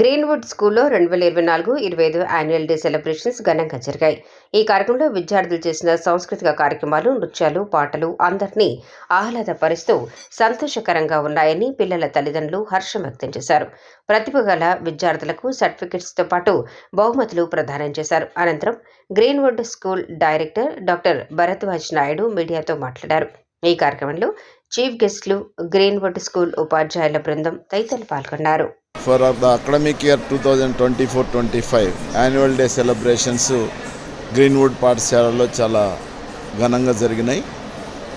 Greenwood స్కూల్లో రెండు వేల ఇరవై నాలుగు ఇరవై ఐదు యాన్యువల్ డే సెలబ్రేషన్స్ ఘనంగా జరిగాయి. ఈ కార్యక్రమంలో విద్యార్థులు చేసిన సాంస్కృతిక కార్యక్రమాలు నృత్యాలు పాటలు అందరినీ ఆహ్లాదపరుస్తూ సంతోషకరంగా ఉన్నాయని పిల్లల తల్లిదండ్రులు హర్షం వ్యక్తం చేశారు. ప్రతిభ గల విద్యార్థులకు సర్టిఫికెట్స్తో పాటు బహుమతులు ప్రదానం చేశారు. అనంతరం Greenwood school director doctor Bharadwaj Naidu మీడియాతో మాట్లాడారు. ఈ కార్యక్రమంలో చీఫ్ గెస్టులు గ్రీన్వుడ్ స్కూల్ ఉపాధ్యాయుల బృందం తదితరులు పాల్గొన్నారు. For the academic year two thousand twenty four twenty five annual day celebrations Greenwood పాఠశాలలో చాలా ఘనంగా జరిగినాయి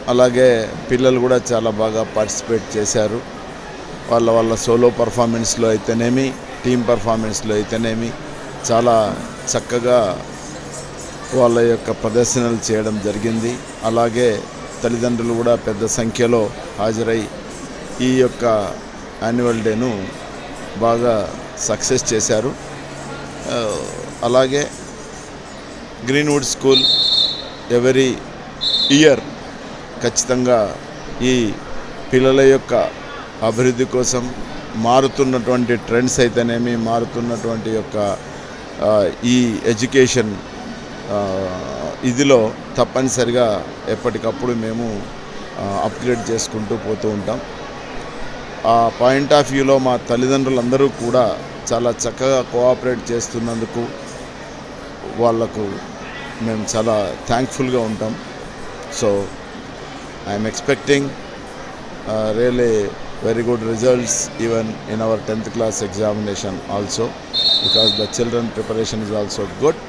అలాగే పిల్లలు కూడా చాలా బాగా పార్టిసిపేట్ చేశారు వాళ్ళ వాళ్ళ సోలో పర్ఫార్మెన్స్లో అయితేనేమి టీమ్ పర్ఫార్మెన్స్లో అయితేనేమి చాలా చక్కగా వాళ్ళ యొక్క ప్రదర్శనలు చేయడం జరిగింది అలాగే తల్లిదండ్రులు కూడా పెద్ద సంఖ్యలో హాజరై ఈ యొక్క యాన్యువల్ డేను బాగా సక్సెస్ చేశారు. అలాగే గ్రీన్వుడ్ స్కూల్ ఎవరీ ఇయర్ ఖచ్చితంగా ఈ పిల్లల యొక్క అభివృద్ధి కోసం మారుతున్నటువంటి ట్రెండ్స్ అయితేనేమి మారుతున్నటువంటి యొక్క ఈ ఎడ్యుకేషన్ ఇదిలో తప్పనిసరిగా ఎప్పటికప్పుడు మేము అప్గ్రేడ్ చేసుకుంటూ పోతూ ఉంటాం. ఆ పాయింట్ ఆఫ్ వ్యూలో మా తల్లిదండ్రులందరూ కూడా చాలా చక్కగా కోఆపరేట్ చేస్తున్నందుకు వాళ్ళకు మేము చాలా థ్యాంక్ఫుల్గా ఉంటాం. So I'm expecting really very good results even in our tenth class examination also because the children preparation is also good